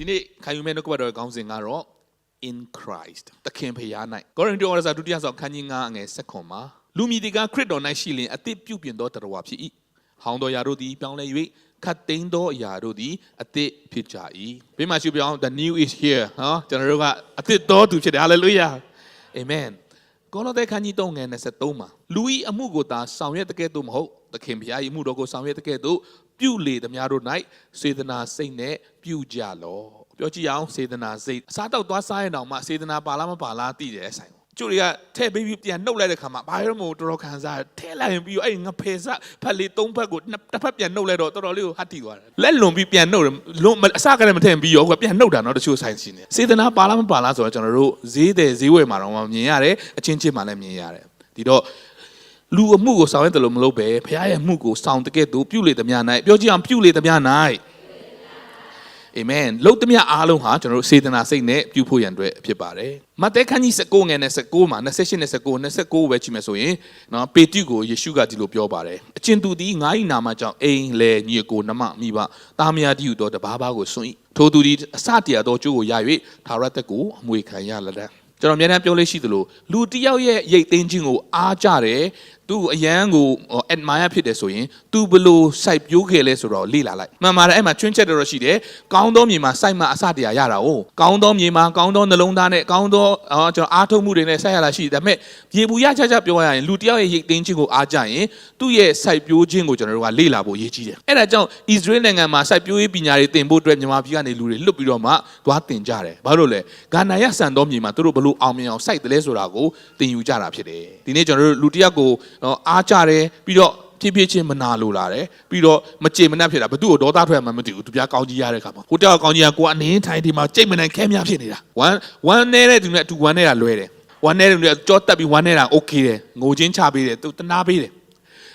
ဒီနေ့ခံယူမဲ့နှုတ်ကပတ်တော်ရဲ့ခေါင်းစဉ်ကတော့ in Christ သခင်ဖရာ၌ကောရိန္သုဩဝါဒစာဒုတိယဆောင်ခန်းကြီး9အငယ်7ခွန်မှာလူမည်ဒီကခရစ်တော်၌ရှိလင်အသစ်ပြုပြင်သောတရားဝါဖြစ်၏ဟောင်းတော်ရာတို့သည်ပြောင်းလဲ၍ခတ်သိမ်းသောအရာတို့သည်အသစ်ဖြစ်ကြ၏ဘေးမှာရှိပြောင်း the new is here ဟောကျွန်တော်တို့ကအသစ်တော်သူဖြစ်တယ် hallelujah amen ကောလောသဲခန်းကြီး3ငယ်23မှာလူဤအမှုကိုသာဆောင်ရွက်တဲ့ကဲ့သို့မဟုတ်သခင်ဖရာ၏အမှုတော်ကိုဆောင်ရွက်တဲ့ကဲ့သို့ပြုလေသမျှတို့၌စေတနာစိတ်နဲ့ပြုကြလော့ ပြောကြည့်အောင်စေတနာစိတ်အစားတောက်သွားစားရင်တောင်မှစေတနာပါလားမပါလားသိတယ်ဆိုင်ကိုကျို့တွေကထဲ့ပြီးပြီးပြန်နှုတ်လိုက်တဲ့ခါမှာဘာရောမို့တော်တော်ခံစားထဲလိုက်ရင်ပြီးတော့အဲ့ငဖယ်စဖက်လေးသုံးဖက်ကိုနှစ်တစ်ဖက်ပြန်နှုတ်လိုက်တော့တော်တော်လေးကိုဟတ်တီသွားတယ်လက်လွန်ပြီးပြန်နှုတ်တယ်လွန်အစကလည်းမထင်ပြီးရောကပြန်နှုတ်တာတော့တချို့ဆိုင်ရှင်နေစေတနာပါလားမပါလားဆိုတော့ကျွန်တော်တို့ဈေးတယ်ဈေးဝယ်မှာတော့မြင်ရတယ်အချင်းချင်းမှလည်းမြင်ရတယ်ဒီတော့လူအမှုကိုဆောင်ရတယ်လို့မလုပ်ပဲဖခင်ရဲ့အမှုကိုဆောင်တဲ့ကဲ့သို့ပြုလေသမျှ၌ပြောကြည့်အောင်ပြုလေသမျှ၌ အာမင်လုတ်သမျှအားလုံးဟာကျွန်တော်တို့စေတနာစိတ်နဲ့ပြုဖို့ရန်အတွက်ဖြစ်ပါတယ်မဿဲခန်းကြီး19ငယ်နဲ့19မှာ28နဲ့19 29ပဲကြည့်မယ်ဆိုရင်နော်ပေတုကိုယေရှုကဒီလိုပြောပါတယ်အချင်းသူသည်ငါ၏နာမကြောင့်အိမ်လေညီကိုနမမိဘတာမယာတိဟုသောတဘာဘာကိုစွန့်၏ထိုသူသည်အစတရာသောကျိုးကိုရ၍သာရတက်ကိုအမွေခံရလတဲ့ကျွန်တော်အများနဲ့ပြောလို့ရှိသလိုလူတစ်ယောက်ရဲ့ရိတ်သိမ်းခြင်းကိုအားကြတယ် သူ့အရန်ကို admire ဖြစ်တယ်ဆိုရင် तू ဘလို့စိုက်ပျိုးခဲ့လဲဆိုတော့လေ့လာလိုက်မှန်ပါတယ်အဲ့မှာချွင်းချက်တော့ရှိတယ်ကောင်းသောမြေမှာစိုက်မှအစတရားရတာ哦ကောင်းသောမြေမှာကောင်းသောနှလုံးသားနဲ့ကောင်းသောအော်ကျွန်တော်အားထုတ်မှုတွေနဲ့စိုက်ရတာရှိတယ်ဒါပေမဲ့ရေဘူးရချချပြောရရင်လူတစ်ယောက်ရဲ့ရိတ်သိမ်းခြင်းကိုအားကြရင်သူ့ရဲ့စိုက်ပျိုးခြင်းကိုကျွန်တော်တို့ကလေ့လာဖို့ရည်ကြီးတယ်အဲ့ဒါကြောင့် Israel နိုင်ငံမှာစိုက်ပျိုးရေးပညာတွေသင်ဖို့အတွက်မြန်မာပြည်ကနေလူတွေလွတ်ပြီးတော့မှသွားသင်ကြတယ်ဘာလို့လဲဂါနာရဆန်သောမြေမှာသူတို့ဘလို့အောင်မြင်အောင်စိုက်တယ်လဲဆိုတာကိုသင်ယူကြတာဖြစ်တယ်ဒီနေ့ကျွန်တော်တို့လူတစ်ယောက်ကိုအားကြတယ်ပြီးတော့ဖြည်းဖြည်းချင်းမနာလိုလာတယ်ပြီးတော့မကြေမနက်ဖြစ်တာဘသူ့ကိုဒေါသထွက်မှမသိဘူးသူပြကောင်းကြီးရတဲ့ခါမှာကိုတောက်ကောင်းကြီးကကိုအနင်းထိုင်ဒီမှာကြိတ်မနိုင်ခဲများဖြစ်နေတာဝမ်းဝမ်းနေတဲ့သူနဲ့အတူဝမ်းနေတာလွဲတယ်ဝမ်းနေတဲ့သူကကြောတက်ပြီးဝမ်းနေတာโอเคတယ်ငိုချင်းချပေးတယ်သူတနာပေးတယ်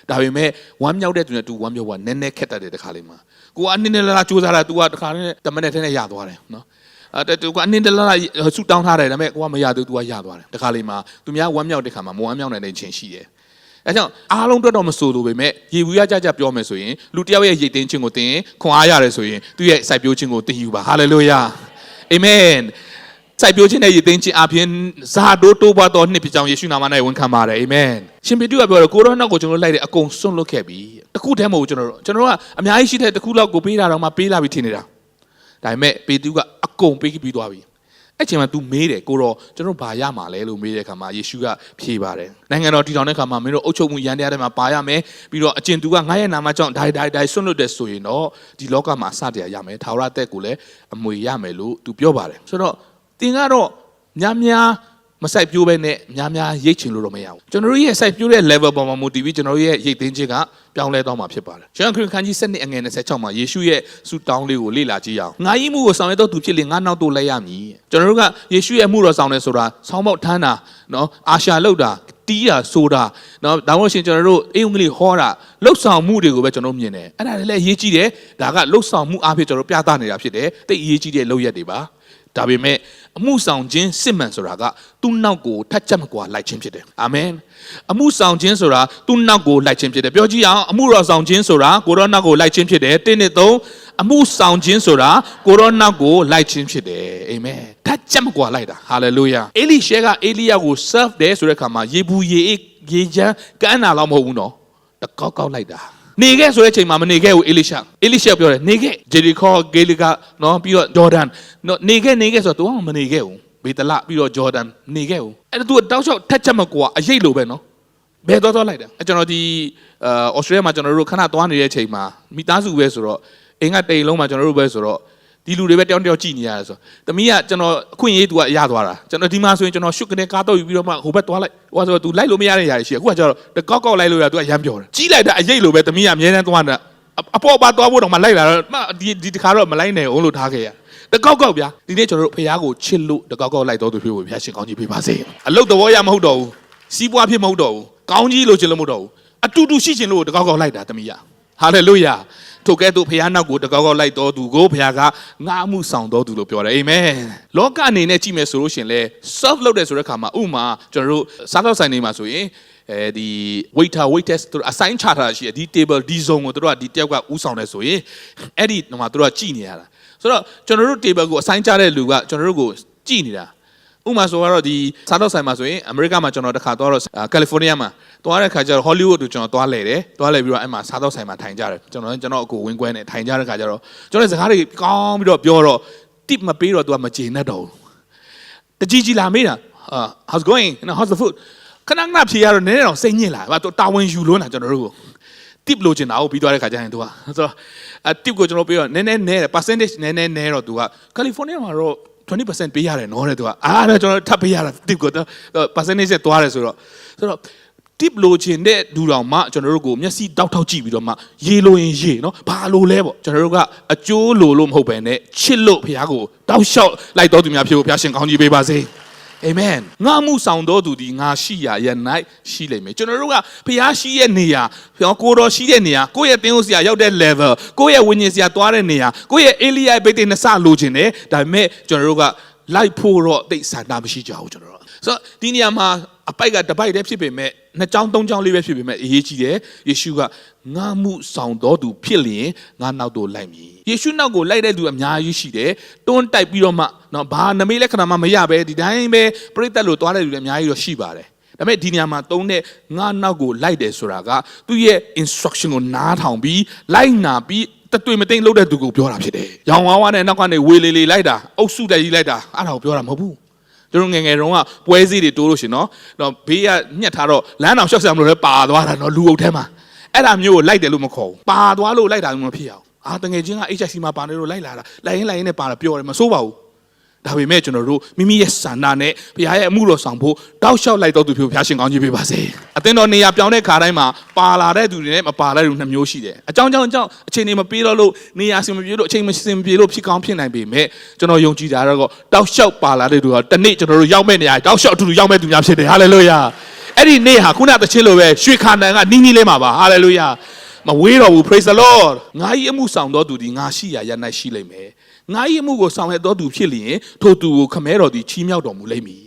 ဒါပေမဲ့ဝမ်းမြောက်တဲ့သူနဲ့သူဝမ်းမြောက်ကနည်းနည်းခက်တတ်တယ်တခါလေးမှာကိုကအနည်းနည်းလာစူးစမ်းတာ तू ကတခါနဲ့တမနဲ့ထဲနဲ့ရသွားတယ်နော်အဲ့တူကအနည်းတလားဆူတောင်းထားတယ်ဒါပေမဲ့ကိုကမရသေးဘူး तू ကရသွားတယ်တခါလေးမှာသူများဝမ်းမြောက်တဲ့ခါမှာမဝမ်းမြောက်နိုင်တဲ့ခြင်းရှိတယ် အဲကြောင့်အားလုံးအတွက်တော့မဆိုလို့ပေမဲ့ရေဘူးရကြကြပြောမယ်ဆိုရင်လူတစ်ယောက်ရဲ့ရိတ်သိမ်းခြင်းကိုသင်ခွန်အားရတယ်ဆိုရင်သူ့ရဲ့စိုက်ပျိုးခြင်းကိုသင်ယူပါဟာလေလုယာအာမင်စိုက်ပျိုးခြင်းနဲ့ရိတ်သိမ်းခြင်းအပြင်ဇာတိုးတိုးပွားသောနှစ်ဖြစ်ကြောင်းယေရှုနာမ၌ဝန်ခံပါတယ်အာမင်ရှင်ပေတုကပြောတော့ကိုရောနောက်ကိုကျွန်တော်လိုက်တဲ့အကုန်စွန့်လွတ်ခဲ့ပြီတခုတည်းမဟုတ်ဘူးကျွန်တော်တို့ကျွန်တော်တို့ကအများကြီးရှိတဲ့တခုလောက်ကိုပေးတာတော့မှပေးလာပြီထင်နေတာဒါပေမဲ့ပေတုကအကုန်ပေးပြီးသွားပြီ အဲ့ချိန်မှာ तू မေးတယ်ကိုတော့ကျွန်တော်ဘာရမှာလဲလို့မေးတဲ့အခါမှာယေရှုကဖြေပါတယ်နိုင်ငံတော်တည်ထောင်တဲ့အခါမှာမင်းတို့အုပ်ချုပ်မှုရန်တရားတွေမှာပါရမယ်ပြီးတော့အကျင့်သူကငါရဲ့နာမကြောင့်ဒိုင်ဒိုင်ဒိုင်ဆွန့်လွတ်တယ်ဆိုရင်တော့ဒီလောကမှာအစတရားရမယ်ထာဝရတက်ကိုလည်းအမွေရမယ်လို့ तू ပြောပါတယ်ဆိုတော့တင်ကတော့များများ မဆိုင်ပြိုးပဲနဲ့များများရိတ်ချင်လို့တော့မရဘူးကျွန်တော်တို့ရဲ့စိုက်ပြိုးတဲ့ level ပေါ်မှာမူတည်ပြီးကျွန်တော်တို့ရဲ့ရိတ်သိမ်းခြင်းကပြောင်းလဲသွားမှာဖြစ်ပါတယ်ကျွန်တော်ခရစ်ခန်းကြီး7နှစ်အငယ်26မှာယေရှုရဲ့ဆုတောင်းလေးကိုလေ့လာကြည့်ရအောင်ငါဤမှုကိုဆောင်ရွက်တော့သူဖြစ်လေငါနောက်တော့လိုက်ရမည်ကျွန်တော်တို့ကယေရှုရဲ့မှုတော်ဆောင်တယ်ဆိုတာဆောင်းပေါက်ထမ်းတာနော်အာရှာလောက်တာတီးတာဆိုတာနော်ဒါမှမဟုတ်ရှင်ကျွန်တော်တို့အေးုံကလေးဟောတာလှုပ်ဆောင်မှုတွေကိုပဲကျွန်တော်မြင်တယ်အဲ့ဒါလည်းအရေးကြီးတယ်ဒါကလှုပ်ဆောင်မှုအဖြစ်ကျွန်တော်ပြသနေတာဖြစ်တယ်တိတ်အရေးကြီးတဲ့လုပ်ရက်တွေပါဒါပေမဲ့ အမှုဆောင်ခြင်းစစ်မှန်ဆိုတာကသူ့နောက်ကိုထက်ချက်မကွာလိုက်ခြင်းဖြစ်တယ်အာမင်အမှုဆောင်ခြင်းဆိုတာသူ့နောက်ကိုလိုက်ခြင်းဖြစ်တယ်ပြောကြည့်အောင်အမှုတော်ဆောင်ခြင်းဆိုတာကိုရောနောက်ကိုလိုက်ခြင်းဖြစ်တယ်တင်းနဲ့သုံးအမှုဆောင်ခြင်းဆိုတာကိုရောနောက်ကိုလိုက်ခြင်းဖြစ်တယ်အာမင်ထက်ချက်မကွာလိုက်တာဟာလေလုယာအေလိရှဲကအေလိယကို serve တယ်ဆိုတဲ့အခါမှာယေဘူးယေအေယေချမ်းကန်းတာတော့မဟုတ်ဘူးနော်တကောက်ကောက်လိုက်တာ နေခဲ့ဆိုတဲ့ချိန်မှာမနေခဲ့ဘူးအေလိရှာအေလိရှာပြောတယ်နေခဲ့ဂျေရီခေါဂေလီကနော်ပြီးတော့ဂျော်ဒန်နော်နေခဲ့နေခဲ့ဆိုတော့ तू ကမနေခဲ့ဘူးဘေတလပြီးတော့ဂျော်ဒန်နေခဲ့ဘူးအဲ့ဒါ तू တောက်လျှောက်ထက်ချက်မကွာအရေးလိုပဲနော်ဘယ်တော့တော့လိုက်တာအဲ့ကျွန်တော်ဒီအာဩစတြေးလျမှာကျွန်တော်တို့ခဏသွားနေတဲ့ချိန်မှာမိသားစုပဲဆိုတော့အိမ်ကတိမ်လုံးမှာကျွန်တော်တို့ပဲဆိုတော့ ဒီလူတွေပဲတယောက်တယောက်ကြည့်နေရတယ်ဆိုတမီးကကျွန်တော်အခွင့်အရေးသူကရသွားတာကျွန်တော်ဒီမှာဆိုရင်ကျွန်တော်ရှုပ်ကနေကားတော့ယူပြီးတော့မှဟိုဘက်သွားလိုက်ဟိုဆိုတော့ तू လိုက်လို့မရတဲ့ຢာရှိအခုကကျတော့တကောက်ကောက်လိုက်လို့ရ तू ကရမ်းပြောတယ်ကြီးလိုက်တာအရေးလိုပဲတမီးကအမြဲတမ်းသွားနေတာအပေါ်ပါသွားဖို့တော့မလိုက်လာတော့မဒီဒီတခါတော့မလိုက်နိုင်အောင်လို့ထားခဲ့ရတကောက်ကောက်ဗျာဒီနေ့ကျွန်တော်တို့ဖះကိုချစ်လို့တကောက်ကောက်လိုက်တော်သူဖြစ်ဖို့ဖះရှင်ကောင်းကြီးပေးပါစေအလုတ်တော်ရမဟုတ်တော့ဘူးစီးပွားဖြစ်မဟုတ်တော့ဘူးကောင်းကြီးလို့ချင်လို့မဟုတ်တော့ဘူးအတူတူရှိချင်လို့တကောက်ကောက်လိုက်တာတမီးရဟာလေလုယာ ထိုကဲ့သို့ဖခင်နောက်ကိုတကောက်ကောက်လိုက်တော်သူကိုဖခင်ကငါမှုဆောင်တော်သူလို့ပြောတယ်အာမင်လောကအနေနဲ့ကြည့်မယ်ဆိုလို့ရှင်လဲ serve လုပ်တယ်ဆိုတဲ့ခါမှာဥမာကျွန်တော်တို့စားတော့ဆိုင်နေမှာဆိုရင်အဲဒီ waiter waitress တို့ assign ချထားတာရှိတယ်ဒီ table ဒီ zone ကိုတို့ကဒီတယောက်ကဥဆောင်တယ်ဆိုရင်အဲ့ဒီဟိုမှာတို့ကကြည်နေရတာဆိုဆိုတော့ကျွန်တော်တို့ table ကိုအဆိုင်ကြတဲ့လူကကျွန်တော်တို့ကိုကြည်နေတာ ဥပမာဆိုတော့ဒီစားတော့ဆိုင်မှာဆိုရင်အမေရိကမှာကျွန်တော်တစ်ခါသွားတော့ကယ်လီဖိုးနီးယားမှာသွားတဲ့ခါကျတော့ဟောလိဝုဒ်ကိုကျွန်တော်သွားလဲတယ်သွားလဲပြီးတော့အဲ့မှာစားတော့ဆိုင်မှာထိုင်ကြတယ်ကျွန်တော်ကျွန်တော်အကိုဝင်းကွဲနေထိုင်ကြတဲ့ခါကျတော့ကျွန်တော်စကားတွေကောင်းပြီးတော့ပြောတော့ tip မပေးတော့သူကမကျေနပ်တော့ဘူးတကြီးကြီးလာမေးတာ how's going and how's the food ခဏခဏဖြေရတော့နည်းနည်းတော့စိတ်ညစ်လာဗျာတာဝန်ယူလို့လားကျွန်တော်တို့ကို tip လိုချင်တာကိုပြီးသွားတဲ့ခါကျရင် तू อ่ะဆိုတော့ tip ကိုကျွန်တော်ပြောတော့နည်းနည်းနည်း percentage နည်းနည်းနည်းတော့ तू อ่ะ California မှာတော့ 20%ပေးရတယ်နော်တဲ့ तू ကအားနဲ့ကျွန်တော်ထပ်ပေးရတာ tip ကို percentage နဲ့သွားတယ်ဆိုတော့ဆိုတော့ tip လိုချင်တဲ့ဒူတော်မှကျွန်တော်တို့ကိုမျက်စိတောက်ထောက်ကြည့်ပြီးတော့မှရေလိုရင်ရေနော်ဘာလိုလဲပေါ့ကျွန်တော်တို့ကအကျိုးလိုလို့မဟုတ်ပဲနဲ့ချစ်လို့ဖခင်ကိုတောက်လျှောက်လိုက်တော်သူများဖြစ်ဖို့ဖခင်ရှင်ကောင်းကြီးပေးပါစေ အာမင်ငါမှုဆောင်တော်သူဒီငါရှိရာယ၌ရှိလိမ့်မယ်ကျွန်တော်တို့ကဖခင်ရှိရဲ့နေရာဖခင်ကိုတော်ရှိတဲ့နေရာကိုယ့်ရဲ့တင်းဥစရာရောက်တဲ့ level ကိုယ့်ရဲ့ဝိညာဉ်စရာသွားတဲ့နေရာကိုယ့်ရဲ့ area ဘိတ်တဲ့နှစလိုချင်တယ်ဒါပေမဲ့ကျွန်တော်တို့ကလိုက်ဖို့တော့တိတ်ဆန္ဒမရှိကြဘူးကျွန်တော်တို့ဆိုတော့ဒီနေရာမှာအပိုက်ကတပိုက်တည်းဖြစ်ပေမဲ့နှစ်ချောင်းသုံးချောင်းလေးပဲဖြစ်ပေမဲ့အရေးကြီးတယ်ယေရှုကငါမှုဆောင်တော်သူဖြစ်လျင်ငါနောက်တော့လိုက်မည် ယေရှုနောက်ကိုလိုက်တဲ့သူအများကြီးရှိတယ်တွန်းတိုက်ပြီးတော့မှနော်ဘာနမိတ်လက္ခဏာမှမရပဲဒီတိုင်းပဲပြိတ္တလို့သွားတဲ့လူတွေအများကြီးတော့ရှိပါတယ်ဒါပေမဲ့ဒီနေရာမှာသုံးတဲ့ငါနောက်ကိုလိုက်တယ်ဆိုတာကသူ့ရဲ့ instruction ကိုနားထောင်ပြီးလိုက်နာပြီးတတွေ့မသိမ့်လုပ်တဲ့သူကိုပြောတာဖြစ်တယ်။ရောင်ဝါးဝါးနဲ့နောက်ကနေဝေလေလေလိုက်တာအုပ်စုတက်ကြီးလိုက်တာအဲ့ဒါကိုပြောတာမဟုတ်ဘူး။ကျွန်တော်ငယ်ငယ်တုန်းကပွဲစည်းတွေတိုးလို့ရှင်နော်။တော့ဘေးကညှက်ထားတော့လမ်းအောင်ရှောက်ဆံမလို့လည်းပါသွားတာနော်လူအုပ်ထဲမှာအဲ့ဒါမျိုးကိုလိုက်တယ်လို့မခေါ်ဘူး။ပါသွားလို့လိုက်တာမျိုးမဖြစ်အောင်။ အာတငယ်ချင်းက HIC မှာပါနေလို့လိုက်လာတာလိုက်ရင်လိုက်ရင်နဲ့ပါတာပြောတယ်မစိုးပါဘူး။ဒါပေမဲ့ကျွန်တော်တို့မိမိရဲ့ဆန္ဒနဲ့ဘုရားရဲ့အမှုတော်ဆောင်ဖို့တောက်လျှောက်လိုက်တော့သူဖြစ်ဘုရားရှင်ကောင်းကြီးပေးပါစေ။အသင်းတော်နေရာပြောင်းတဲ့ခါတိုင်းမှာပါလာတဲ့သူတွေနဲ့မပါတဲ့သူနှစ်မျိုးရှိတယ်။အကြောင်းကြောင့်အကြောင်းအချိန်တွေမပေးတော့လို့နေရာစင်မပြေလို့အချိန်မစင်ပြေလို့ဖြစ်ကောင်းဖြစ်နိုင်ပေမဲ့ကျွန်တော်ယုံကြည်တာတော့တောက်လျှောက်ပါလာတဲ့သူကတနေ့ကျွန်တော်တို့ရောက်မဲ့နေရာတောက်လျှောက်အတူတူရောက်မဲ့သူများဖြစ်တယ်။ဟာလေလုယာ။အဲ့ဒီနေ့ဟာခုနကတခြင်းလိုပဲရွှေခါနန်ကနီးနီးလေးမှာပါ။ဟာလေလုယာ။ မဝေးတော့ဘူး praise the lord ငါ၏အမှုဆောင်တော်သူဒီငါရှိရာရ၌ရှိလိမ့်မယ်ငါ၏အမှုကိုဆောင်ရတော်သူဖြစ်လျင်ထိုသူကိုခမဲတော်သည်ချီးမြှောက်တော်မူလိမ့်မည်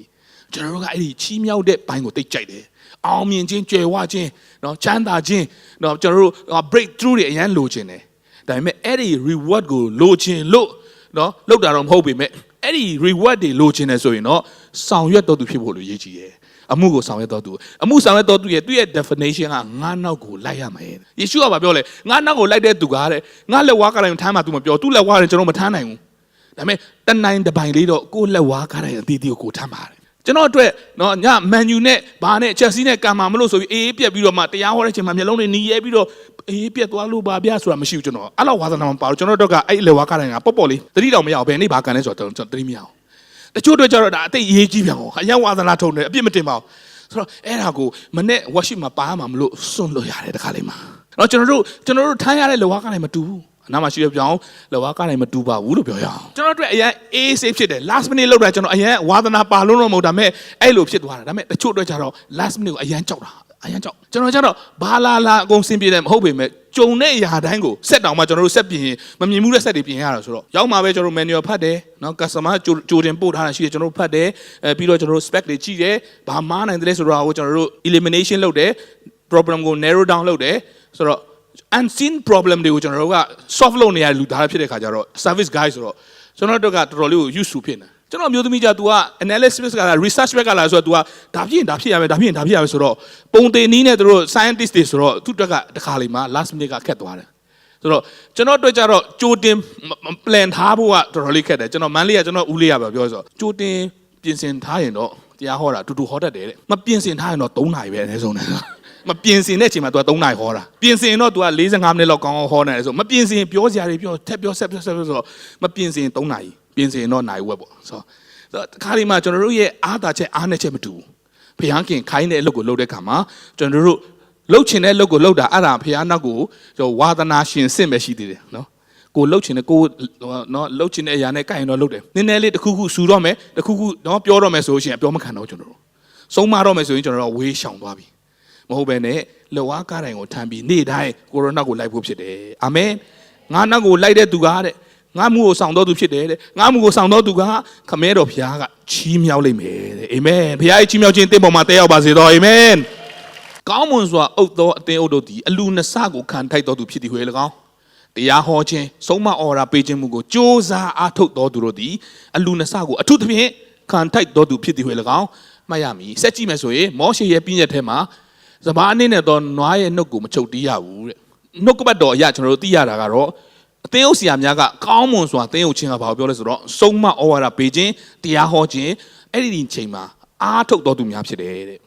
ကျွန်တော်တို့ကအဲ့ဒီချီးမြှောက်တဲ့ဘိုင်းကိုတိတ်ကြိုက်တယ်အောင်မြင်ခြင်းကြွယ်ဝခြင်းเนาะချမ်းသာခြင်းเนาะကျွန်တော်တို့ break through တွေအရန်လိုချင်တယ်ဒါပေမဲ့အဲ့ဒီ reward ကိုလိုချင်လို့เนาะလောက်တာတော့မဟုတ်ပေမဲ့အဲ့ဒီ reward တွေလိုချင်တယ်ဆိုရင်တော့ဆောင်ရွက်တော်သူဖြစ်ဖို့လိုရည်ကြီးတယ် အမှုကိုဆောင်ရွက်တော်သူအမှုဆောင်ရွက်တော်သူရဲ့သူ့ရဲ့ definition ကငါနောက်ကိုလိုက်ရမယ်ယေရှုကဘာပြောလဲငါနောက်ကိုလိုက်တဲ့သူကတဲ့ငါလက်ဝါးကတိုင်းထမ်းမှ तू မပြောသူ့လက်ဝါးကကျွန်တော်မထမ်းနိုင်ဘူးဒါပေမဲ့တနိုင်တပိုင်လေးတော့ကိုယ့်လက်ဝါးကတိုင်းအတီးတီးကိုကိုထမ်းပါတယ်ကျွန်တော်အတွက်နော်ညမန်ယူနဲ့ဘာနဲ့ချက်စီနဲ့ကံမာမလို့ဆိုပြီးအေးပြက်ပြီးတော့မှတရားဟောတဲ့အချိန်မှာမျက်လုံးတွေနီးရဲပြီးတော့အေးပြက်သွားလို့ပါဗျာဆိုတာမရှိဘူးကျွန်တော်အဲ့လောက်ဝါသနာမပါဘူးကျွန်တော်တို့ကအဲ့လက်ဝါးကတိုင်းကပေါ့ပေါ့လေးတတိတော်မရအောင်ဘယ်နေ့ဘာကန်လဲဆိုတော့ကျွန်တော်တတိမရအောင် တချို့တွေကြတော့ဒါအသိအရေးကြီးပြန်ဟောအယံဝါသနာထုံတယ်အပြစ်မတင်ပါဘူးဆိုတော့အဲ့ဒါကိုမနဲ့ဝက်ရှိမှာပါမှာမလို့စွန့်လို့ရတယ်တခါလေးမှာတော့ကျွန်တော်တို့ကျွန်တော်တို့ထိုင်းရတဲ့လောကကနေမတူဘူးအနာမရှိရပြောင်းလောကကနေမတူပါဘူးလို့ပြောရအောင်ကျွန်တော်တို့အရင် A save ဖြစ်တယ် last minute လောက်တာကျွန်တော်အရင်ဝါသနာပါလုံးတော့မဟုတ်ဒါပေမဲ့အဲ့လိုဖြစ်သွားတာဒါပေမဲ့တချို့အတွက်ကြတော့ last minute ကိုအရင်ကြောက်တာ အရင်ကြောက်ကျွန်တော်ကျတော့ဘာလာလာအကုန်စင်ပြေတယ်မဟုတ်ပေမဲ့ကြုံတဲ့အရာတိုင်းကိုဆက်တောင်မှကျွန်တော်တို့ဆက်ပြင်မမြင်မှုတဲ့ဆက်တွေပြင်ရတာဆိုတော့ရောက်မှာပဲကျွန်တော် manual ဖတ်တယ်နော် customer ကြိုတင်ပို့ထားတာရှိတယ်ကျွန်တော်တို့ဖတ်တယ်အဲပြီးတော့ကျွန်တော်တို့ spec တွေကြည့်တယ်ဘာမားနိုင်တယ်လဲဆိုတော့ကိုကျွန်တော်တို့ elimination လုပ်တယ် problem ကို narrow down လုပ်တယ်ဆိုတော့ unseen problem တွေကိုကျွန်တော်တို့က solve လုပ်နေရလူသားဖြစ်တဲ့ခါကျတော့ service guy ဆိုတော့ကျွန်တော်တို့ကတော်တော်လေးကို useful ဖြစ်နေ ကျွန်တော်မျိုးသမီးကြ तू က analysis ကလာ research ဘက်ကလာဆိုတော့ तू ကဒါဖြစ်ရင်ဒါဖြစ်ရမယ်ဒါဖြစ်ရင်ဒါဖြစ်ရမယ်ဆိုတော့ပုံသေးနီးနဲ့တို့ scientist တွေဆိုတော့သူတို့ကတခါလေးမှာ last minute ကခက်သွားတယ်ဆိုတော့ကျွန်တော်တို့ကြတော့ကြိုတင် plan ထားဖို့ကတော်တော်လေးခက်တယ်ကျွန်တော်မန်းလေးကကျွန်တော်ဦးလေးရပါပြောဆိုကြိုတင်ပြင်ဆင်ထားရင်တော့တရားဟောတာတူတူဟောတတ်တယ်တဲ့မပြင်ဆင်ထားရင်တော့3နာရီပဲအနည်းဆုံးတယ်မပြင်ဆင်တဲ့အချိန်မှာ तू က3နာရီဟောတာပြင်ဆင်တော့ तू က45မိနစ်လောက်ကောင်းကောင်းဟောနေတယ်ဆိုမပြင်ဆင်ပြောစရာတွေပြောထက်ပြောဆက်ပြောဆက်ပြောဆိုတော့မပြင်ဆင်3နာရီ ပြင်ဆင်တော့နိုင်ဝက်ပေါ့ဆိုတော့တခါဒီမှာကျွန်တော်တို့ရဲ့အားသာချက်အားနည်းချက်မတူဘူးဖျားခင်ခိုင်းတဲ့အလုပ်ကိုလုပ်တဲ့ခါမှာကျွန်တော်တို့လှုပ်ချင်တဲ့လုပ်ကိုလှုပ်တာအဲ့ဒါဖျားနောက်ကိုကျွန်တော်ဝါသနာရှင်စစ်ပဲရှိသေးတယ်နော်ကိုလှုပ်ချင်တဲ့ကိုနော်လှုပ်ချင်တဲ့အရာနဲ့ကိုက်ရင်တော့လှုပ်တယ်နည်းနည်းလေးတစ်ခုခုစူတော့မယ်တစ်ခုခုနော်ပြောတော့မယ်ဆိုရှင်ပြောမခံတော့ကျွန်တော်တို့ဆုံးမတော့မယ်ဆိုရင်ကျွန်တော်တို့ဝေးရှောင်သွားပြီမဟုတ်ပဲနဲ့လောဝါကားတိုင်းကိုထမ်းပြီးနေ့တိုင်းကိုရိုနာကိုလိုက်ဖို့ဖြစ်တယ်အာမင်ငါနောက်ကိုလိုက်တဲ့သူကတဲ့ ငါမှုကိုဆောင်တော်သူဖြစ်တယ်တဲ့ငါမှုကိုဆောင်တော်သူကခမဲတော်ဘုရားကချီးမြှောက်လိုက်မယ်တဲ့အာမင်ဘုရားရဲ့ချီးမြှောက်ခြင်းတင့်ပေါ်မှာတက်ရောက်ပါစေတော့အာမင်ကောင်းမွန်စွာအုပ်သောအသင်းအုပ်တို့သည်အလူနစကိုခံထိုက်တော်သူဖြစ်သည်ဟွေ၎င်းတရားဟောခြင်းဆုံးမဩရာပေးခြင်းမှုကိုစ조사အားထုတ်တော်သူတို့သည်အလူနဆကိုအထုသဖြင့်ခံထိုက်တော်သူဖြစ်သည်ဟု၎င်းမှတ်ရမည်ဆက်ကြည့်မယ်ဆိုရင်မောရှေရဲ့ပြည့်ညက်ထဲမှာစပါးအနေနဲ့တော့နွားရဲ့နှုတ်ကိုမချုပ်တီးရဘူးတဲ့နှုတ်ကပတ်တော်အရာကျွန်တော်တို့သိရတာကတော့ အသင်းအုပ်ဆရာများကကောင်းမွန်စွာသင်းအုပ်ခြင်းကဘာကိုပြောလဲဆိုတော့ဆုံးမဩဝါဒပေးခြင်းတရားဟောခြင်းအဲ့ဒီချိန်မှာအားထုတ်တော်သူများဖြစ်တယ်တဲ့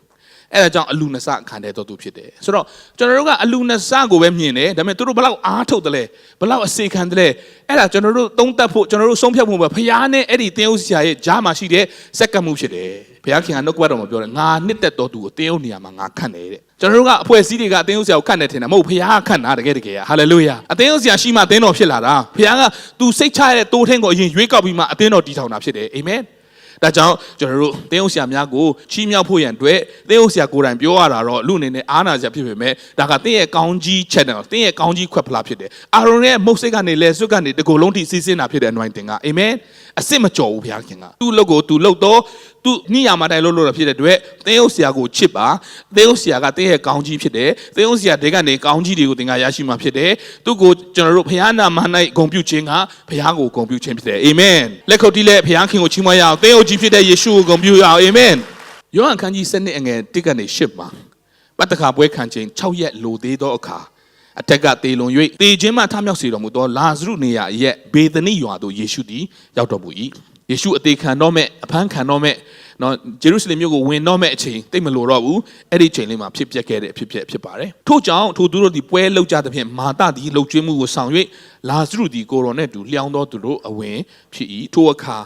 အဲ့ဒါကြောင့်အလူနစခံတဲ့တော်သူဖြစ်တယ်ဆိုတော့ကျွန်တော်တို့ကအလူနစကိုပဲမြင်တယ်ဒါပေမဲ့သူတို့ဘလောက်အားထုတ်တယ်လဲဘလောက်အစေခံတယ်လဲအဲ့ဒါကျွန်တော်တို့သုံးသပ်ဖို့ကျွန်တော်တို့ဆုံးဖြတ်ဖို့ပဲဖခင်နဲ့အဲ့ဒီတင်းဥဆရာရဲ့ဂျားမှာရှိတဲ့စက္ကန့်မှုဖြစ်တယ်ဘုရားခင်ကနှုတ်ကပတ်တော်မှာပြောတယ်ငါနှစ်သက်တော်သူကိုတင်းဥနေရာမှာငါခန့်တယ်တဲ့ကျွန်တော်တို့ကအဖွဲ့အစည်းတွေကတင်းဥဆရာကိုခန့်တယ်ထင်တယ်မဟုတ်ဖခင်ကခန့်တာတကယ်တကယ်ဟာလေလုယာအတင်းဥဆရာရှိမှတင်းတော်ဖြစ်လာတာဖခင်ကသူစိတ်ချရတဲ့တိုးထင်းကိုအရင်ရွေးကောက်ပြီးမှအတင်းတော်တည်ထောင်တာဖြစ်တယ်အာမင် ဒါကြောင့်ကျွန်တော်တို့သင်းအောင်ဆရာများကိုချီးမြှောက်ဖို့ရန်အတွက်သင်းအောင်ဆရာကိုယ်တိုင်ပြောရတာတော့လူအနေနဲ့အားနာစရာဖြစ်ပေမဲ့ဒါကသင်ရဲ့ကောင်းကြီး channel သင်ရဲ့ကောင်းကြီးခွက်ဖလားဖြစ်တယ်အာရုံရဲ့မုတ်စိတ်ကနေလဲစွတ်ကနေတကူလုံးထိစီးစင်းတာဖြစ်တဲ့အနွိုင်းတင်ကအာမင်အစစ်မကြော်ဘူးဘုရားခင်ကသူ့လုပ်ကိုသူလုပ်တော့ သူညရမှာတိုင်လို့လို့ဖြစ်တဲ့အတွက်သင်းအောင်ဆရာကိုချစ်ပါသင်းအောင်ဆရာကသင်ရဲ့ကောင်းကြီးဖြစ်တယ်သင်းအောင်ဆရာတွေကနေကောင်းကြီးတွေကိုသင်ကရရှိမှာဖြစ်တယ်သူ့ကိုကျွန်တော်တို့ဘုရားနာမ၌ဂုဏ်ပြုခြင်းကဘုရားကိုဂုဏ်ပြုခြင်းဖြစ်တယ်အာမင်လက်ခုပ်တီးလက်ဘုရားခင်ကိုချီးမွမ်းရအောင်သင်းအောင်ကြီးဖြစ်တဲ့ယေရှုကိုဂုဏ်ပြုရအောင်အာမင်ယောဟန်ခန်းကြီး7နှစ်အငယ်1ကနေ10မှာပတ်တခါပွဲခံခြင်း6ရက်လိုသေးသောအခါအထက်ကတေလွန်၍တေခြင်းမှထမြောက်စေတော်မူသောလာဇရုနေရာရဲ့ဘေသနိရွာသို့ယေရှုသည်ရောက်တော်မူ၏ ယေရှုအသေးခံတော့မဲ့အဖမ်းခံတော့မဲ့နော်ဂျေရုရှလင်မြို့ကိုဝင်တော့မဲ့အချိန်တိတ်မလို့တော့ဘူးအဲ့ဒီအချိန်လေးမှာဖြစ်ပျက်ခဲ့တဲ့အဖြစ်ဖြစ်ဖြစ်ပါတယ်ထို့ကြောင့်ထိုသူတို့ဒီပွဲလောက်ကြသဖြင့်မာတသည်လှုပ်ကျွေးမှုကိုဆောင်၍လာဇရုသည်ကိုရောနဲ့တူလျောင်းသောသူတို့အဝင်ဖြစ်၏ထိုအခါ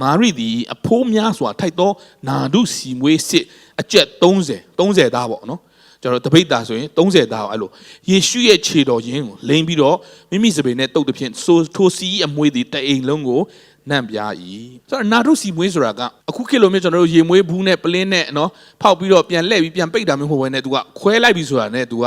မာရိသည်အဖိုးများစွာထိုက်သောနာဒုစီမွေးစစ်အကျက်30 30သားပေါ့နော်ကျွန်တော်တပိတ်တာဆိုရင်30သားအောင်အဲ့လိုယေရှုရဲ့ခြေတော်ရင်းကိုလိမ့်ပြီးတော့မိမိစပင်နဲ့တုတ်တစ်ဖြင့်ဆိုထိုစီအမွေးဒီတအိမ်လုံးကို နန့်ပြား၏ဆိုတော့နာထုစီမွေးဆိုတာကအခုခေတ်လိုမျိုးကျွန်တော်တို့ရေမွေးဘူးနဲ့ပလင်းနဲ့နော်ဖောက်ပြီးတော့ပြန်လှည့်ပြီးပြန်ပိတ်တာမျိုးမဟုတ်ဘဲနဲ့ तू ကခွဲလိုက်ပြီးဆိုတာနဲ့ तू က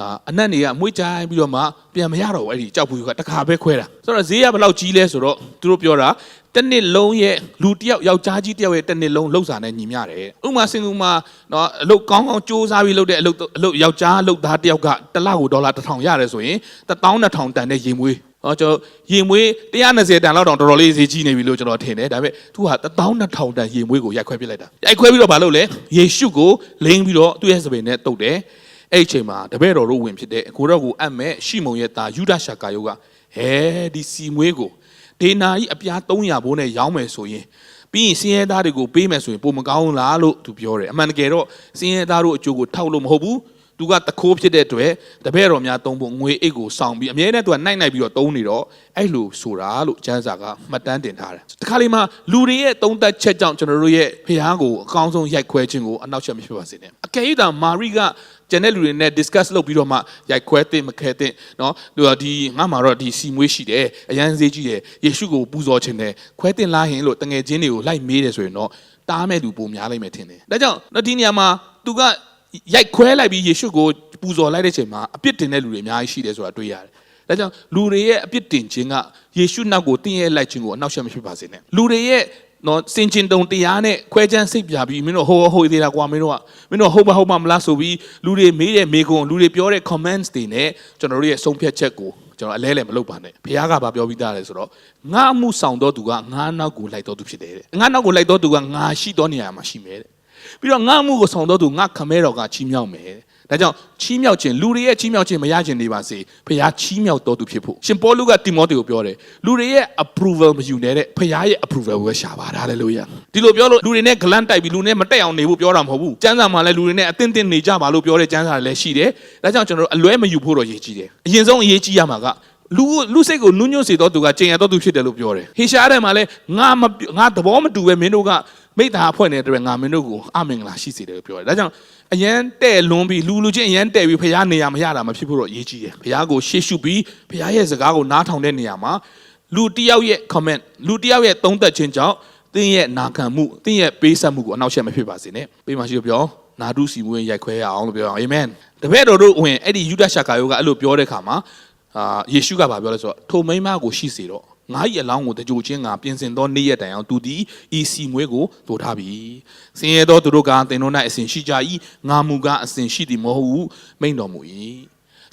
အာအနက်နေကအမွေးချိုင်းပြီးတော့မှပြန်မရတော့ဘူးအဲ့ဒီကြောက်ဘူးကတခါပဲခွဲတာဆိုတော့ဈေးကဘယ်လောက်ကြီးလဲဆိုတော့သူတို့ပြောတာတစ်နှစ်လုံးရဲ့လူတစ်ယောက်ယောက်ျားကြီးတစ်ယောက်ရဲ့တစ်နှစ်လုံးလှုပ်စာနဲ့ညီမျှတယ်ဥပမာစင်ကူမှာနော်အလုပ်ကောင်းကောင်းစူးစမ်းပြီးလုပ်တဲ့အလုပ်အလုပ်ယောက်ျားအလုပ်သားတစ်ယောက်ကတစ်လကိုဒေါ်လာ1000ရတယ်ဆိုရင်12000တန်တဲ့ရေမွေး ဟောကျွန်တော်ရေမွေး120တန်လောက်တောင်တော်တော်လေးဈေးကြီးနေပြီလို့ကျွန်တော်ထင်တယ်ဒါပေမဲ့သူက12000တန်ရေမွေးကိုရိုက်ခွဲပစ်လိုက်တာရိုက်ခွဲပြီးတော့မလုပ်လဲယေရှုကိုလိမ့်ပြီးတော့သူ့ရဲ့စပင်နဲ့တုတ်တယ်အဲ့ဒီအချိန်မှာတပည့်တော်တို့ဝင်ဖြစ်တဲ့ကိုတော့ကိုအပ်မဲ့ရှီမုန်ရဲ့သားယူဒရှာကာယုကဟဲဒီစီမွေးကိုဒေနာကြီးအပြား300ဘိုးနဲ့ရောင်းမယ်ဆိုရင်ပြီးရင်စင်းရဲသားတွေကိုပေးမယ်ဆိုရင်ပုံမကောင်းလားလို့သူပြောတယ်အမှန်တကယ်တော့စင်းရဲသားတို့အကျိုးကိုထောက်လို့မဟုတ်ဘူး သူကတခိုးဖြစ်တဲ့အတွက်တပည့်တော်များသုံးဖို့ငွေအိတ်ကိုစောင့်ပြီးအမြဲတမ်းသူကနိုင်နိုင်ပြီးတော့သုံးနေတော့အဲ့လိုဆိုတာလို့ကျမ်းစာကမှတ်တမ်းတင်ထားတယ်တခါလေးမှာလူတွေရဲ့သုံးသက်ချက်ကြောင့်ကျွန်တော်တို့ရဲ့ဖခင်ကိုအကောင်းဆုံးရိုက်ခွဲခြင်းကိုအနောက်ချက်မဖြစ်ပါစေနဲ့အကယ်၍သာမာရိကကျန်တဲ့လူတွေနဲ့ discuss လုပ်ပြီးတော့မှရိုက်ခွဲတဲ့မခဲတဲ့เนาะသူကဒီငါမှာတော့ဒီစီမွေးရှိတယ်အရန်ဈေးကြီးတယ်ယေရှုကိုပူဇော်ခြင်းတယ်ခွဲတင်လားဟင်လို့တငယ်ချင်းတွေကိုလိုက်မေးတယ်ဆိုရင်တော့တားမဲ့သူပုံများလိမ့်မယ်ထင်တယ်ဒါကြောင့်တော့ဒီနေရာမှာသူက ရိုက်ခွဲလိုက်ပြီးယေရှုကိုပူဇော်လိုက်တဲ့ချိန်မှာအပြစ်တင်တဲ့လူတွေအများကြီးရှိတယ်ဆိုတာတွေ့ရတယ်ဒါကြောင့်လူတွေရဲ့အပြစ်တင်ခြင်းကယေရှုနောက်ကိုတင်းရဲ့လိုက်ခြင်းကိုအနောက်ရှက်မဖြစ်ပါစေနဲ့လူတွေရဲ့နော်စင်ကျင်တုံတရားနဲ့ခွဲချမ်းစိတ်ပြပြီးမင်းတို့ဟိုဟိုသေးတာကွာမင်းတို့ကမင်းတို့ဟုတ်မဟုတ်မမလားဆိုပြီးလူတွေမေးတဲ့မေးခွန်းလူတွေပြောတဲ့ comments တွေနဲ့ကျွန်တော်တို့ရဲ့ဆုံးဖြတ်ချက်ကိုကျွန်တော်အလဲလဲမလုပ်ပါနဲ့ဘုရားကဘာပြောပြီးသားလဲဆိုတော့ငါအမှုဆောင်တော်သူကငါနောက်ကိုလိုက်တော်သူဖြစ်တယ်တဲ့ငါနောက်ကိုလိုက်တော်သူကငါရှိတော်နေရာမှာရှိမယ်တဲ့ ပြီးတော့ငါအမှုကိုဆောင်တော်သူငါခမဲတော်ကချီးမြှောက်မယ်တဲ့ဒါကြောင့်ချီးမြှောက်ခြင်းလူတွေရဲ့ချီးမြှောက်ခြင်းမရခြင်းနေပါစေဖခင်ချီးမြှောက်တော်သူဖြစ်ဖို့ရှင်ပေါလုကတိမောသေကိုပြောတယ်လူတွေရဲ့ approval မယူနေတဲ့ဖခင်ရဲ့ approval ကိုပဲရှာပါဒါလည်းလို့ရဒီလိုပြောလို့လူတွေနဲ့ဂလန့်တိုက်ပြီးလူနဲ့မတက်အောင်နေဖို့ပြောတာမဟုတ်ဘူးကျမ်းစာမှာလည်းလူတွေနဲ့အသင့်တင်နေကြပါလို့ပြောတဲ့ကျမ်းစာလည်းရှိတယ်ဒါကြောင့်ကျွန်တော်တို့အလွဲမယူဖို့တော့ရည်ကြီးတယ်အရင်ဆုံးအရေးကြီးရမှာကလူလူစိတ်ကိုနုညွတ်စေတော့သူကကျင်ရတော့သူဖြစ်တယ်လို့ပြောတယ်ဟေရှားထဲမှာလည်းငါမငါသဘောမတူပဲမင်းတို့က မိသားအဖွဲ့နေတဲ့အတွက်ငါမင်းတို့ကိုအမင်္ဂလာရှိစေတယ်လို့ပြောတယ်ဒါကြောင့်အရန်တဲ့လွန်ပြီးလူလူချင်းအရန်တဲ့ပြီးဖရားနေရာမရတာမဖြစ်ဖို့တော့အရေးကြီးတယ်ဖရားကိုရှေ့ရှုပြီးဖရားရဲ့စကားကိုနားထောင်တဲ့နေရာမှာလူတစ်ယောက်ရဲ့ comment လူတစ်ယောက်ရဲ့သုံးသက်ခြင်းကြောင့်တင်းရဲ့နာခံမှုတင်းရဲ့ပေးဆက်မှုကိုအနောက်ရှက်မဖြစ်ပါစေနဲ့ပေးမှရှိလို့ပြောနာဒုစီမွေးရိုက်ခွဲရအောင်လို့ပြောအောင်အာမင်တပည့်တော်တို့ဝင်အဲ့ဒီယူဒရှာကာယောကအဲ့လိုပြောတဲ့ခါမှာအာယေရှုကဘာပြောလဲဆိုတော့ထိုမိန်းမကိုရှိစေတော့ ငါ၏အလောင်းကိုတကြိုချင်းကပြင်ဆင်သောနေ့ရက်တိုင်အောင်သူသည်ဤစီမွေးကိုတိုးထားပြီဆင်းရဲသောသူတို့ကသင်တို့၌အစဉ်ရှိကြ၏ငါမူကားအစဉ်ရှိသည်မဟုတ်ဟုမိန့်တော်မူ၏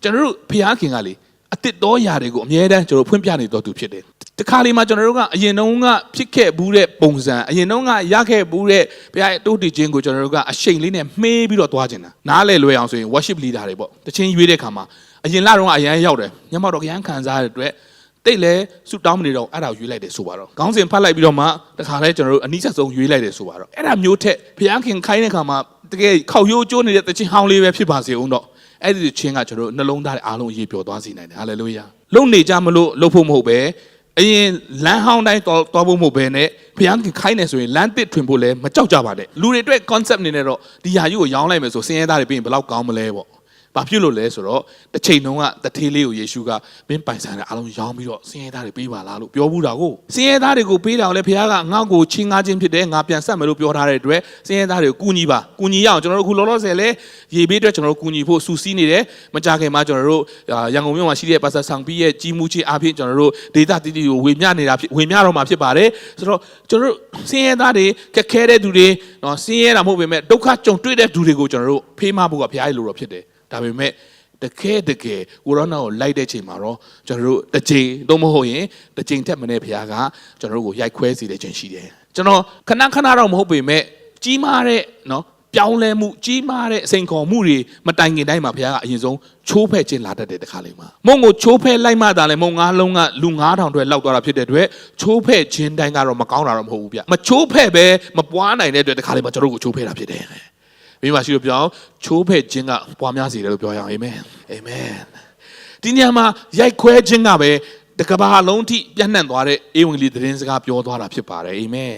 ကျွန်တော်တို့ဖျားခင်ကလေအတစ်တော်ຢာတွေကိုအမြဲတမ်းကျွန်တော်ဖွင့်ပြနေတော်သူဖြစ်တယ်တခါလေမှာကျွန်တော်တို့ကအရင်တုန်းကဖြစ်ခဲ့ဘူးတဲ့ပုံစံအရင်တုန်းကရခဲ့ဘူးတဲ့ဘုရားရဲ့တိုးတည်ခြင်းကိုကျွန်တော်တို့ကအရှိန်လေးနဲ့မှေးပြီးတော့သွားခြင်းတာနားလေလွယ်အောင်ဆိုရင် worship leader တွေပေါ့တချင်းရွေးတဲ့ခါမှာအရင်လတုန်းကအရန်ရောက်တယ်ညမောက်တော့အရန်ခံစားရတဲ့အတွက် တိတ်လဲဆူတောင်းမနေတော့အဲ့ဒါကိုရွေးလိုက်တယ်ဆိုပါတော့ခေါင်းစဉ်ဖတ်လိုက်ပြီးတော့မှတခါလဲကျွန်တော်တို့အနည်းဆက်ဆုံးရွေးလိုက်တယ်ဆိုပါတော့အဲ့ဒါမျိုးထက်ဘုရားခင်ခိုင်းတဲ့ခါမှာတကယ်ခောက်ရိုးကျိုးနေတဲ့တချင်းဟောင်းလေးပဲဖြစ်ပါစေဦးတော့အဲ့ဒီချင်းကကျွန်တော်တို့နှလုံးသားတွေအားလုံးရေပျော်သွားစေနိုင်တယ်ဟာလေလုယာလုံနေကြမလို့လှုပ်ဖို့မဟုတ်ပဲအရင်လမ်းဟောင်းတိုင်းတော်တော်ဖို့မဟုတ်ပဲနဲ့ဘုရားခင်ခိုင်းနေဆိုရင်လမ်းတစ်ထွင်ဖို့လည်းမကြောက်ကြပါနဲ့လူတွေအတွက် concept နေနဲ့တော့ဒီဟာကြီးကိုရောင်းလိုက်မယ်ဆိုစင်ရဲသားတွေပြင်ဘယ်လောက်ကောင်းမလဲပေါ့ ဘာဖြစ်လို့လဲဆိုတော့တစ်ချိန်တုန်းကတထေးလေးကိုယေရှုကမင်းပိုင်ဆိုင်တဲ့အားလုံးရောင်းပြီးတော့စင်ရဲသားတွေပေးပါလားလို့ပြောဘူးတာကိုစင်ရဲသားတွေကိုပေးတာကိုလည်းဘုရားကငါ့ကိုချင်းငါချင်းဖြစ်တယ်ငါပြန်ဆက်မယ်လို့ပြောထားတဲ့အတွက်စင်ရဲသားတွေကိုကူညီပါကူညီရအောင်ကျွန်တော်တို့အခုလောလောဆယ်လဲရေပေးအတွက်ကျွန်တော်တို့ကူညီဖို့စူးစီးနေတယ်မကြခင်မှာကျွန်တော်တို့အာရန်ကုန်မြို့မှာရှိတဲ့ပါဆာဆောင်ပြီးရဲ့ကြီးမှုချင်းအဖြစ်ကျွန်တော်တို့ဒေတာတီတီကိုဝေမျှနေတာဖြစ်ဝေမျှတော့မှာဖြစ်ပါတယ်ဆိုတော့ကျွန်တော်တို့စင်ရဲသားတွေခက်ခဲတဲ့သူတွေနော်စင်ရဲတာမဟုတ်ပေမဲ့ဒုက္ခကြုံတွေ့တဲ့သူတွေကိုကျွန်တော်တို့ဖေးမဖို့ကဘုရားရဲ့လိုတော်ဖြစ်တယ် ဒါပေမဲ့တကယ်တကယ်ဝရဏကိုလိုက်တဲ့ချိန်မှာတော့ကျွန်တော်တို့တစ်ချိန်တော့မဟုတ်ရင်တစ်ချိန်ထက်မနဲ့ဘုရားကကျွန်တော်တို့ကိုရိုက်ခွဲစေတဲ့ချိန်ရှိတယ်ကျွန်တော်ခဏခဏတော့မဟုတ်ပေမဲ့ကြီးမားတဲ့နော်ပြောင်းလဲမှုကြီးမားတဲ့အစိန်ခေါ်မှုတွေမတိုင်ခင်တိုင်းမှာဘုရားကအရင်ဆုံးချိုးဖဲ့ခြင်းလာတတ်တဲ့တခါလေးမှာမုံကိုချိုးဖဲ့လိုက်မှသာလဲမုံငါးလုံးကလူ9000အတွက်လောက်သွားတာဖြစ်တဲ့အတွက်ချိုးဖဲ့ခြင်းတိုင်းကတော့မကောင်းတာတော့မဟုတ်ဘူးဗျမချိုးဖဲ့ပဲမပွားနိုင်တဲ့အတွက်တခါလေးမှာကျွန်တော်တို့ကိုချိုးဖဲ့တာဖြစ်တယ် မိမရှိလို့ပြောင်းချိုးဖဲ့ခြင်းကပွားများစေတယ်လို့ပြောရအောင်အာမင်အာမင်ဒီညမှာရိုက်ခွဲခြင်းကပဲတကဘာလုံးထိပြန့်နှံ့သွားတဲ့ဧဝံဂေလိသတင်းစကားပြောသွားတာဖြစ်ပါတယ်အာမင်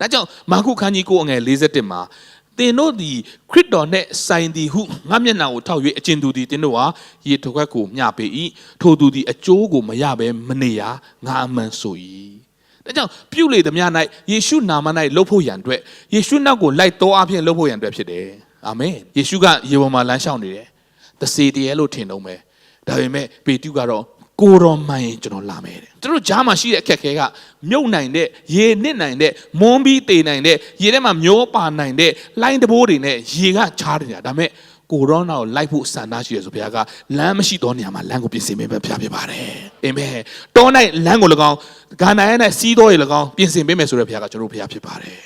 ဒါကြောင့်မာကုခန်းကြီးကိုအငယ်47မှာသင်တို့သည်ခရစ်တော်နှင့်ဆိုင်သည်ဟုငါမျက်နှာကိုထောက်၍အကျဉ်သူသည်သင်တို့ဟာရေထုတ်ခွက်ကိုမျှပေ၏ထိုသူသည်အကျိုးကိုမရဘဲမနေရငါအမှန်ဆို၏ ဒါကြောင့်ပြုလေသမျှ၌ယေရှုနာမ၌လှုပ်ဖို့ရန်အတွက်ယေရှုနောက်ကိုလိုက်တော်အဖြစ်လှုပ်ဖို့ရန်အတွက်ဖြစ်တယ်အာမင်ယေရှုကရေပေါ်မှာလမ်းလျှောက်နေတယ်တစေတည်းလို့ထင်တော့မယ်ဒါပေမဲ့ပေတုကတော့ကိုတော်မှန်ရင်ကျွန်တော်လာမယ်တဲ့သူတို့ဂျားမှာရှိတဲ့အခက်ခဲကမြုပ်နိုင်တဲ့ရေနစ်နိုင်တဲ့မွန်းပြီးတေနိုင်တဲ့ရေထဲမှာမျောပါနိုင်တဲ့လိုင်းတဘိုးတွေနဲ့ရေကချားနေတာဒါပေမဲ့ ကိုရောနာကိုလိုက်ဖို့စံနာရှိရဆိုဘုရားကလမ်းမရှိသောနေရာမှာလမ်းကိုပြင်ဆင်ပေးပဲဘုရားဖြစ်ပါတယ်အာမင်တော၌လမ်းကို၎င်းဂါနာယ၌စီးတော်ရေ၎င်းပြင်ဆင်ပေးမယ်ဆိုတဲ့ဘုရားကကျွန်တော်တို့ဘုရားဖြစ်ပါတယ်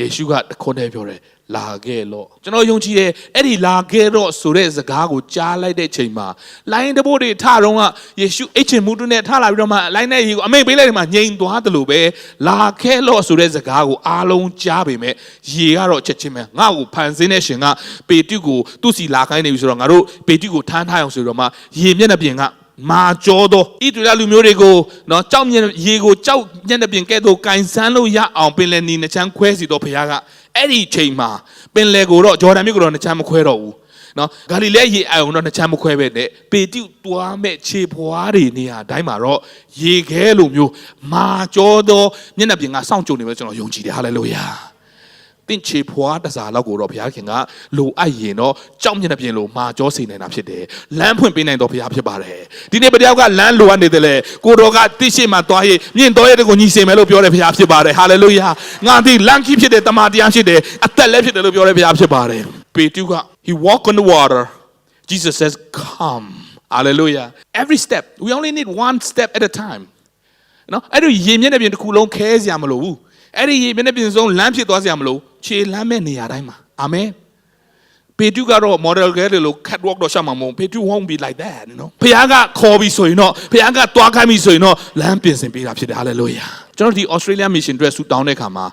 ယေရှုကတခွန်းတည်းပြောတယ်လာခဲ့လို့ကျွန်တော်ယုံကြည်တယ်အဲ့ဒီလာခဲ့တော့ဆိုတဲ့စကားကိုကြားလိုက်တဲ့ချိန်မှာလိုင်းတဘိုးတွေထတော့ကယေရှုအိတ်ချင်မှုတူနဲ့ထလာပြီးတော့မှလိုင်းတဲ့ရေကိုအမိတ်ပေးလိုက်တယ်မှာငြိမ်သွားတယ်လို့ပဲလာခဲ့လို့ဆိုတဲ့စကားကိုအားလုံးကြားပေမဲ့ရေကတော့ချက်ချင်းပဲငါ့ကိုဖန်ဆင်းတဲ့ရှင်ကပေတုကိုသူ့စီလာခိုင်းနေပြီဆိုတော့ငါတို့ပေတုကိုထမ်းထားအောင်ဆိုတော့မှရေမျက်နှာပြင်က မာကြောသောဣသရေလလူမျိုးတွေကိုနော်ကြောက်မြက်ရေကိုကြောက်မျက်နှာပြင်ကဲ့သို့ကင်ဆန်းလို့ရအောင်ပင်လယ်နီနှချမ်းခွဲစီတော့ဘုရားကအဲ့ဒီချိန်မှာပင်လယ်ကိုတော့ဂျော်ဒန်မြစ်ကိုတော့နှချမ်းမခွဲတော့ဘူးနော်ဂါလိလဲရေအိုင်တော့နှချမ်းမခွဲပဲနဲ့ပေတိတွားမဲ့ခြေဖွားတွေနေရာတိုင်းမှာတော့ရေခဲလိုမျိုးမာကြောသောမျက်နှာပြင်ကစောင့်ကြုံနေပဲကျွန်တော်ယုံကြည်တယ်ဟာလေလုယာ တင့်ချေဖွားတစားလောက်ကိုတော့ဘုရားခင်ကလိုအပ်ရင်တော့ကြောက်မျက်နှာပြင်လိုမာကြောစေနိုင်တာဖြစ်တယ်လမ်းဖွင့်ပေးနိုင်တော့ဘုရားဖြစ်ပါတယ်ဒီနေ့ဘုရားကလမ်းလိုအပ်နေတယ်လေကိုတော်ကတိရှိမှသွားရေးမြင့်တော်ရဲ့တကိုညီစေမယ်လို့ပြောတယ်ဘုရားဖြစ်ပါတယ်ဟာလေလုယာငါဒီလမ်းကြီးဖြစ်တယ်တမန်တရားဖြစ်တယ်အသက်လည်းဖြစ်တယ်လို့ပြောတယ်ဘုရားဖြစ်ပါတယ်ပေတုက he walk on the water Jesus says come hallelujah every step we only need one step at a time နော်အဲ့ဒီရေမျက်နှာပြင်တစ်ခုလုံးခဲစရာမလိုဘူးအဲ့ဒီရေမျက်နှာပြင်စုံလမ်းဖြစ်သွားစရာမလို ခြေလမ်းမဲ့နေရာတိုင်းမှာအာမင်ပေတုကတော့ model ကလေးလို့ catwalk တော့ရှောက်မှာမဟုတ်ပေတု won't be like that you know ဖခင်ကခေါ်ပြီးဆိုရင်တော့ဖခင်ကတွားခိုင်းပြီးဆိုရင်တော့လမ်းပြင်ဆင်ပေးတာဖြစ်တယ် hallelujah ကျွန်တော်ဒီ Australia mission အတွက်ဆူတောင်းတဲ့ခါမှာ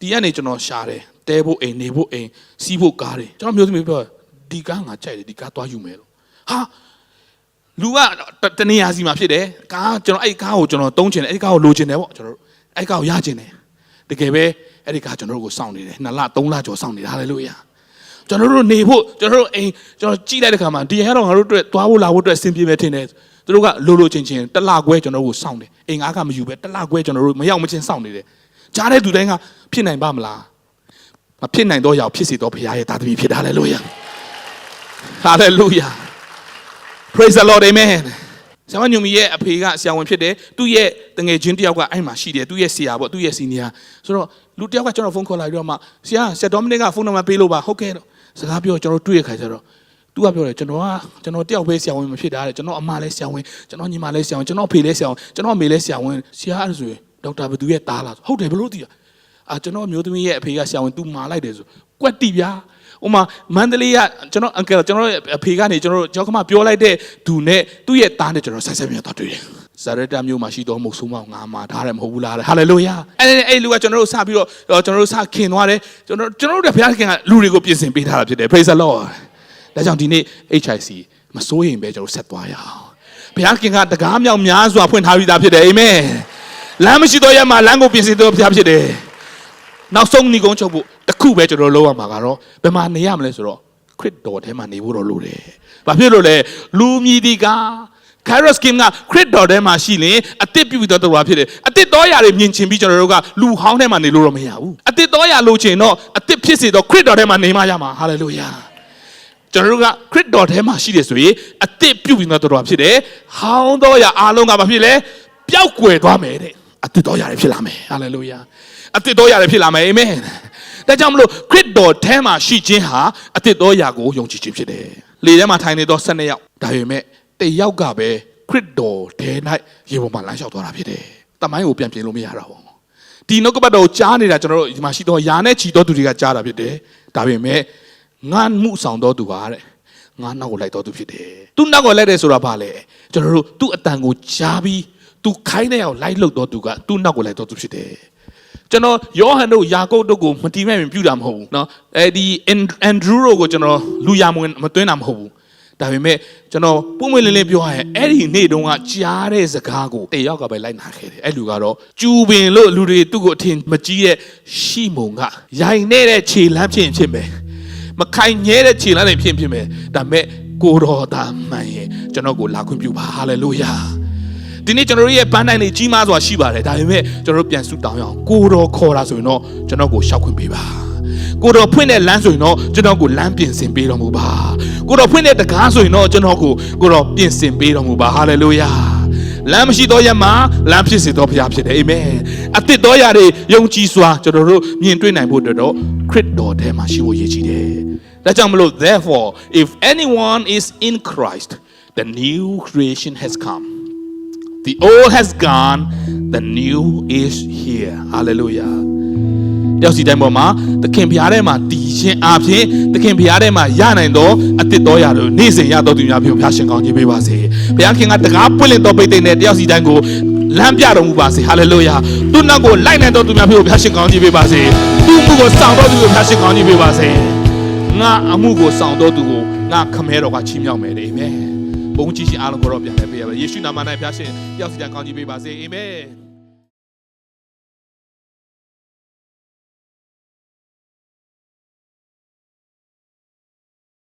ဒီကနေကျွန်တော်ရှာတယ်တဲဖို့အိမ်နေဖို့အိမ်စီးဖို့ကားတွေကျွန်တော်မျိုးသမီးပြောဒီကားငါကြိုက်တယ်ဒီကားတွားယူမယ်လို့ဟာလူကတနေရာစီမှာဖြစ်တယ်ကားကျွန်တော်အဲ့ကားကိုကျွန်တော်တုံးချင်တယ်အဲ့ကားကိုလိုချင်တယ်ပေါ့ကျွန်တော်တို့အဲ့ကားကိုရချင်တယ်တကယ်ပဲ အဲ့ဒီကားကျွန်တော်တို့ကိုစောင့်နေတယ်နှစ်လသုံးလကျော်စောင့်နေတာဟာလေလုယာကျွန်တော်တို့နေဖို့ကျွန်တော်တို့အိမ်ကျွန်တော်ကြည့်လိုက်တဲ့ခါမှာဒီရတော့ငါတို့အတွက်သွားဖို့လာဖို့အတွက်အဆင်ပြေမယ်ထင်တယ်သူတို့ကလိုလိုချင်းချင်းတစ်လခွဲကျွန်တော်တို့ကိုစောင့်တယ်အိမ်ငါကမယူပဲတစ်လခွဲကျွန်တော်တို့မရောက်မချင်းစောင့်နေတယ်ကြားတဲ့သူတိုင်းကဖြစ်နိုင်ပါမလားမဖြစ်နိုင်တော့ရောက်ဖြစ်စီတော့ဘုရားရဲ့တာသမီဖြစ်တာလေလုယာဟာလေလုယာ Praise the Lord amen ဆရာမညူမီရဲ့အဖေကဆရာဝန်ဖြစ်တယ်သူ့ရဲ့တငယ်ချင်းတယောက်ကအဲ့မှာရှိတယ်သူ့ရဲ့ဆရာပေါ့သူ့ရဲ့စီနီယာဆိုတော့လူတယောက်ကကျွန်တော်ဖုန်းခေါ်လာပြီးတော့မှဆရာဆရာဒေါမနစ်ကဖုန်းနံပါတ်ပေးလို့ပါဟုတ်ကဲ့တော့စကားပြောကျွန်တော်တွေ့ရခါကျတော့သူ तू ကပြောတယ်ကျွန်တော်ကကျွန်တော်တယောက်ပဲဆရာဝန်မဖြစ်တာတဲ့ကျွန်တော်အမလည်းဆရာဝန်ကျွန်တော်ညီမလည်းဆရာဝန်ကျွန်တော်အဖေလည်းဆရာဝန်ကျွန်တော်အမေလည်းဆရာဝန်ဆရာအဲ့ဒါဆိုရင်ဒေါက်တာဘသူရဲ့သားလားဆိုဟုတ်တယ်ဘလို့သိရအာကျွန်တော်အမျိုးသမီးရဲ့အဖေကဆရာဝန် तू မာလိုက်တယ်ဆိုကွက်တိဗျာ ဥမာမန္တလေးကကျွန်တော်အန်ကယ်ကျွန်တော်ရဲ့အဖေကနေကျွန်တော်ကြောက်ကမပြောလိုက်တဲ့ဒူနဲ့သူ့ရဲ့သားနဲ့ကျွန်တော်ဆက်ဆက်ပြန်တော့တွေ့တယ်ဇာရတမျိုးမှာရှိတော်မုတ်ဆိုးမောင်ငါမှာထားတယ်မဟုတ်ဘူးလားဟာလေလုယာအဲ့အဲ့လူကကျွန်တော်တို့စပြီးတော့ကျွန်တော်တို့စခင်သွားတယ်ကျွန်တော်ကျွန်တော်တို့ဘုရားခင်ကလူတွေကိုပြင်ဆင်ပေးထားတာဖြစ်တယ် praise the lord ဒါကြောင့်ဒီနေ့ HIC မစိုးရင်ပဲကျွန်တော်ဆက်သွားရအောင်ဘုရားခင်ကတကားမြောက်များစွာဖွင့်ထားပြီးသားဖြစ်တယ်အာမင်လမ်းမရှိတော့ရမှာလမ်းကိုပြင်ဆင်တော်ဘုရားဖြစ်တယ် နောက်ဆုံးညီကုန်းချုပ်ဖို့တခုပဲကျွန်တော်လုပ်ရမှာကတော့ဘယ်မှာနေရမလဲဆိုတော့ခရစ်တော်ထဲမှာနေဖို့တော့လိုတယ်ဘာဖြစ်လို့လဲလူမြည်ဒီက Kairos Kim ကခရစ်တော်ထဲမှာရှိရင်အတစ်ပြုပြီးတော့တော်ဖြစ်တယ်အတစ်တော်ရာတွေမြင်ချင်ပြီးကျွန်တော်တို့ကလူဟောင်းထဲမှာနေလို့တော့မရဘူးအတစ်တော်ရာလိုချင်တော့အတစ်ဖြစ်စေတော့ခရစ်တော်ထဲမှာနေမှရမှာဟာလေလုယာကျွန်တော်တို့ကခရစ်တော်ထဲမှာရှိတယ်ဆိုရင်အတစ်ပြုပြီးတော့တော်ဖြစ်တယ်ဟောင်းတော်ရာအားလုံးကဘာဖြစ်လဲပျောက်ကွယ်သွားမယ်တဲ့အတစ်တော်ရာတွေဖြစ်လာမယ်ဟာလေလုယာ အတစ်တော်ရာတွေဖြစ်လာမယ်အာမင်ဒါကြောင့်မလို့ခရစ်တော်ထဲမှာရှိခြင်းဟာအတစ်တော်ရာကိုယုံကြည်ခြင်းဖြစ်တယ်လေထဲမှာထိုင်နေတော့12ယောက်ဒါပေမဲ့တယောက်ကပဲခရစ်တော်ထဲ၌ရေပေါ်မှာလမ်းလျှောက်သွားတာဖြစ်တယ်။တမိုင်းကိုပြန်ပြင်လို့မရတော့ဘူး။ဒီနှုတ်ကပတ်တော်ကြားနေတာကျွန်တော်တို့ဒီမှာရှိတော့ယာနဲ့ချီတော်သူတွေကကြားတာဖြစ်တယ်။ဒါပေမဲ့ငါမှုဆောင်တော်သူဟာတဲ့ငါနောက်ကိုလိုက်တော်သူဖြစ်တယ်။သူနောက်ကိုလိုက်တယ်ဆိုတာဘာလဲ။ကျွန်တော်တို့သူ့အတန်ကိုကြားပြီးသူခိုင်းတဲ့အောင်လိုက်လို့တော်သူကသူ့နောက်ကိုလိုက်တော်သူဖြစ်တယ်။ ကျွန်တော်ယောဟန်တို့ယာကုပ်တို့ကိုမတီးမဲ့ပြုတာမဟုတ်ဘူးเนาะအဲဒီအန်ဒရူးတို့ကိုကျွန်တော်လူရမဝင်မသွင်းတာမဟုတ်ဘူးဒါပေမဲ့ကျွန်တော်ပုံမွေလင်းလင်းပြောရရင်အဲ့ဒီနေ့တုန်းကကြားတဲ့စကားကိုတယောက်ကပဲလိုက်နာခဲ့တယ်အဲ့လူကတော့ကျူပင်လို့လူတွေသူ့ကိုအထင်မကြီးတဲ့ရှိမုံကရိုင်နေတဲ့ခြေလမ်းဖြစ်ဖြစ်မယ်မခိုင်ငဲတဲ့ခြေလမ်းတွေဖြစ်ဖြစ်မယ်ဒါပေမဲ့ကိုတော်သားမှန်ရင်ကျွန်တော်ကိုလာခွင့်ပြုပါဟာလေလုယာ ဒီနေ့ကျွန်တော်တို့ရဲ့ပန်းတိုင်းတွေကြီးမားစွာရှိပါတယ်ဒါပေမဲ့ကျွန်တော်တို့ပြန်ဆုတောင်းရအောင်ကိုတော်ခေါ်တာဆိုရင်တော့ကျွန်တော်ကိုရှောက်ခွင့်ပေးပါကိုတော်ဖွင့်တဲ့လမ်းဆိုရင်တော့ကျွန်တော်ကိုလမ်းပြင်ဆင်ပေးတော်မူပါကိုတော်ဖွင့်တဲ့တကားဆိုရင်တော့ကျွန်တော်ကိုကိုတော်ပြင်ဆင်ပေးတော်မူပါဟာလေလုယာလမ်းမရှိတော့ရမှာလမ်းဖြစ်စေတော့ဘုရားဖြစ်တယ်အာမင်အသစ်တော်ရတွေယုံကြည်စွာကျွန်တော်တို့မြင်တွေ့နိုင်ဖို့အတွက်တော့ခရစ်တော်ထဲမှာရှိဖို့ရည်ကြီးတယ်ဒါကြောင့်မလို့ therefore if anyone is in Christ the new creation has come The old has gone, the new is here. Hallelujah. တယောက်စီတိုင်းပေါ်မှာသခင်ဖျားထဲမှာတည်ခြင်းအပြင်သခင်ဖျားထဲမှာရနိုင်သောအသစ်တော်ရာတို့နေ့စဉ်ရတော်သူများဖြင့်ဖျားရှင်ကောင်းခြင်းပေးပါစေ။ဘုရားခင်ကတကားပွင့်လင့်တော်ပိတ်တဲ့တယောက်စီတိုင်းကိုလမ်းပြတော်မူပါစေ။ Hallelujah. သူနောက်ကိုလိုက်နိုင်တော်သူများဖြင့်ဖျားရှင်ကောင်းခြင်းပေးပါစေ။သူ့မှုကိုဆောင်တော်သူကိုဖျားရှင်ကောင်းခြင်းပေးပါစေ။ငါအမှုကိုဆောင်တော်သူကိုငါခမဲတော်ကချီးမြှောက်မယ်တဲ့။အာမင်။ ဘုန်းကြီးရှင်အားလုံးကိုတော့ပြန်လဲပေးရပါယေရှုနာမ၌ဖျားရှင်တယောက်စီတိုင်းကောင်းကြီးပေးပါစေအာမင်